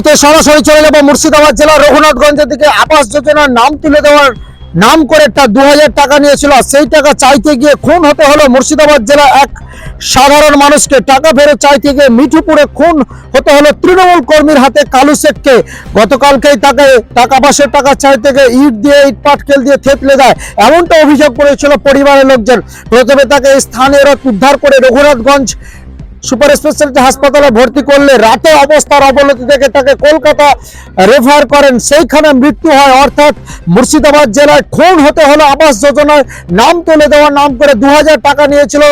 মুহূর্তে সরাসরি চলে যাব মুর্শিদাবাদ জেলার রঘুনাথগঞ্জের দিকে। আবাস যোজনার নাম তুলে দেওয়ার নাম করে দু হাজার টাকা নিয়েছিল। সেই টাকা চাইতে গিয়ে খুন হতে হলো মুর্শিদাবাদ জেলা এক সাধারণ মানুষকে। টাকা ফেরত চাইতে গিয়ে মিঠুপুরে খুন হতে হলো তৃণমূল কর্মীর হাতে কালু শেখকে গতকালকেই তাকে টাকা পাশের টাকা চাইতে গিয়ে ইট দিয়ে, ইট পাটকেল দিয়ে থেতলে দেয়। এমনটা অভিযোগ করেছিল পরিবারের লোকজন। প্রথমে তাকে স্থানীয়রা উদ্ধার করে রঘুনাথগঞ্জ সুপার স্পেশালিটি হাসপাতালে ভর্তি করলে রাতে অবস্থার অবনতি থেকে তাকে কলকাতা রেফার করেন। সেইখানে মৃত্যু হয় অর্থাৎ মুর্শিদাবাদ জেলায় খুন হতে হলো আবাস যোজনায় নাম তুলে দেওয়ার নাম করে দু হাজার টাকা নিয়েছিল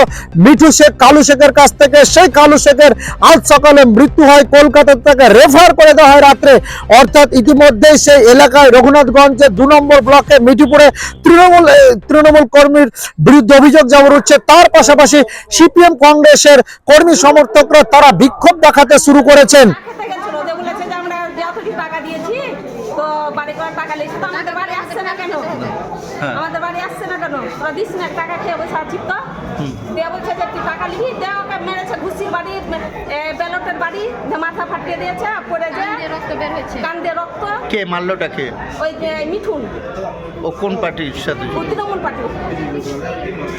মিঠু শেখ, কালু শেখের কাছ থেকে। সেই কালু শেখের আজ সকালে মৃত্যু হয় কলকাতা তাকে রেফার করে দেওয়া হয় রাত্রে। অর্থাৎ ইতিমধ্যেই সেই এলাকায় রঘুনাথগঞ্জের দু নম্বর ব্লকে মিঠুপুরে তৃণমূল তৃণমূল কর্মীর বিরুদ্ধে অভিযোগ যেমন উঠছে তার পাশাপাশি সিপিএম কংগ্রেসের কর্মী সমর্থকরা তারা বিক্ষোভ দেখাতে শুরু করেছেন। খেতে গেছিল বলেছে যে আমরা যতটি টাকা দিয়েছি তো বাড়ি করার টাকা লেগেছে তো আমাদের বাড়ি আসছে না কেন? আমাদের বাড়ি আসছে না কেন? তোরা দিস না টাকা খেয়ে বসে আছিস তো? দিয়ে বলছে যে তুই টাকা লিখি দেওয়া ওকে মেরেছে ঘুষির বাড়ি বেলটের বাড়ি যে মাথা ফাটিয়ে দিয়েছে পড়ে যে রক্ত বের হয়েছে। কান দিয়ে রক্ত। কে মারলোটাকে ওই যে মিঠুন। ও কোন পার্টির সাথে? ও তৃণমূল পার্টি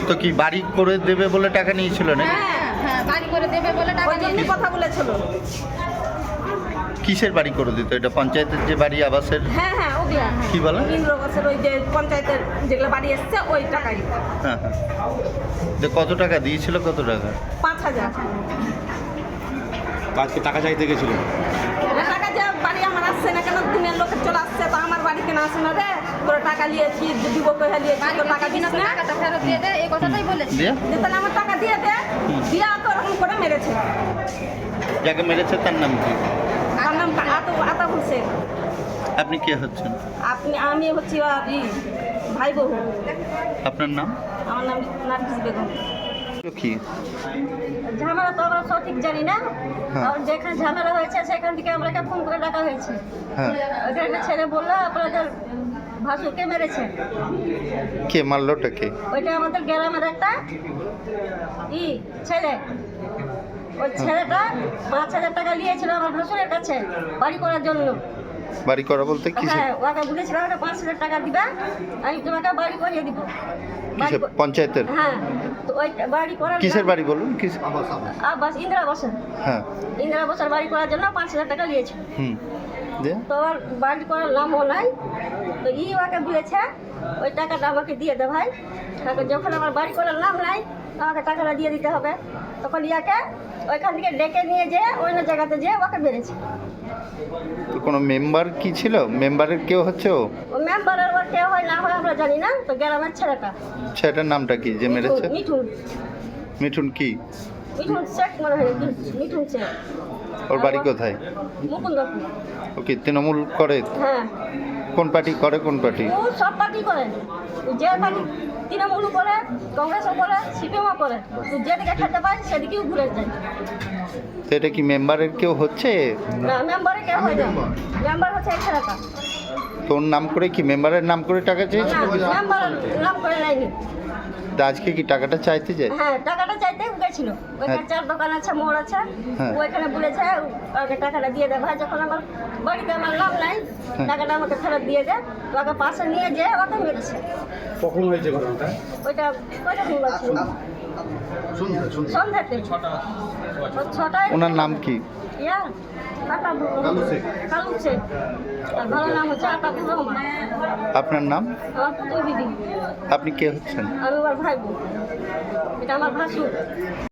তো কি বাড়ি করে দেবে বলে টাকা নিয়েছিল না হ্যাঁ হ্যাঁ বাড়ি করে দেবে বলে টাকা নিয়ে কথা বলেছিল। কিসের বাড়ি করে দিত? এটা পঞ্চায়েতের যে বাড়ি আবাসের? হ্যাঁ হ্যাঁ ওগুলা। কি বলে? ইন্দ্রবাসের ওই যে পঞ্চায়েতের যেগুলো বাড়ি এসছে ওই টাকাই। হ্যাঁ হ্যাঁ। তো কত টাকা দিয়েছিল? কত টাকা? পাঁচ হাজার। আজকে টাকা চাইতে গেছিল। টাকা যে বাড়ি আমার আসছে না কেন? দিনের লোকের চলে আসছে তো আমার বাড়ি কেন আসে না রে? তোরা টাকা নিয়েছি দিব কইয়া নিয়েছি বাড়ি তো টাকা না? টাকাটা ফেরত দিয়ে দে এই কথাটাই বলেছে। দিয়ে? যে তাহলে আমার টাকা দিয়ে দে দিয়া তো ওরকম করে মেরেছে। যাকে মেরেছে তার নাম কি? তার নাম আত আতা হোসেন। আপনি কে হচ্ছেন? আপনি আমি হচ্ছি ভাই বউ। আপনার নাম? আমার নাম নার্গিস বেগম। কি? ঝামেলা তো আমরা সঠিক জানি না। হ্যাঁ। আর যেখানে ঝামেলা হয়েছে সেখান থেকে আমরাকে ফোন করে ডাকা হয়েছে। হ্যাঁ। ওখানে একটা ছেলে বলল আপনাদের ভাসুরকে মেরেছে? কে মারলোটাকে ওইটা আমাদের গ্রামের একটা ই ছেলে। ওই ছেলেটা পাঁচ হাজার টাকা নিয়েছিল আমার ভাসুরের কাছে বাড়ি করার জন্য। বাড়ি করা বলতে কিসে হ্যাঁ ওকে বলেছিল ওটা পাঁচ হাজার টাকা দিবা আমি তোমাকে বাড়ি করিয়ে দিব। বাড়ি পঞ্চায়েতের? হ্যাঁ তো ওই বাড়ি করার কিসের বাড়ি বলুন? কিস আবাস ইন্দিরা বসেন হ্যাঁ। ইন্দিরা বসার বাড়ি করার জন্য পাঁচ হাজার টাকা নিয়েছিল হুম। আর বাড়ি করার নামও নাই। তো ই ওকে বলেছে ওই টাকাটা আমাকে দিয়ে দে ভাই। তারপর যখন আমার বাড়ি করার নাম নাই আমাকে টাকাটা দিয়ে দিতে হবে। তখন ইয়াকে ওইখান থেকে ডেকে নিয়ে যেয়ে অন্য জায়গাতে যেয়ে ওকে তো কোনো মেম্বার কি ছিল? মেম্বারের কেউ হচ্ছে ও? ও মেম্বারের ওর কেউ হয় না হয় আমরা জানি না তো গ্রামের ছেলেটা। ছেলেটার নামটা কি যে মেরেছে? মিঠুন। মিঠুন কি? মিঠুন শেখ মনে হয় মিঠুন শেখ। ওর বাড়ি কোথায়? মুকুন্দপুর। ওকে তৃণমূল করে? হ্যাঁ। কোন পার্টি করে কোন পার্টি? ও সব পার্টি করে। যে পার্টি তৃণমূল করে কংগ্রেসও করে সিপিএমও করে যেদিকে খেতে পায় সেদিকেও ঘুরে যায়। তো এটা কি মেম্বারের কেউ হচ্ছে? না মেম্বারে কেউ হয় না। মেম্বার। হচ্ছে এক টাকা তোর নাম করে কি মেম্বারের নাম করে টাকা না চেয়েছিল মেম্বার নাম করে নেয়নি। তা আজকে কি টাকাটা চাইতে যায়? হ্যাঁ টাকাটা চাইতে গেছিল। ওইখানে হ্যাঁ। চার দোকান আছে মোড় আছে। হ্যাঁ। ওইখানে বলেছে ওকে টাকাটা দিয়ে দে ভাই যখন আমার বাড়িতে আমার লাভ নাই হ্যাঁ। টাকাটা আমাকে ফেরত দিয়ে দে। ওকে পাশে নিয়ে যেয়ে ওকে মেরেছে। কখন হয়েছে ঘটনাটা? ওইটা কয়টা ফোন ছিল সন্ধ্যাতে ছটায় ওনার নাম কি? ইয়া কালু শেখ। কালু শেখ। আর ভালো নাম হচ্ছে আতাপুর রহমান। আপনার নাম? আপনি কে হচ্ছেন? আমি আমার ভাই এটা আমার ভাসুর।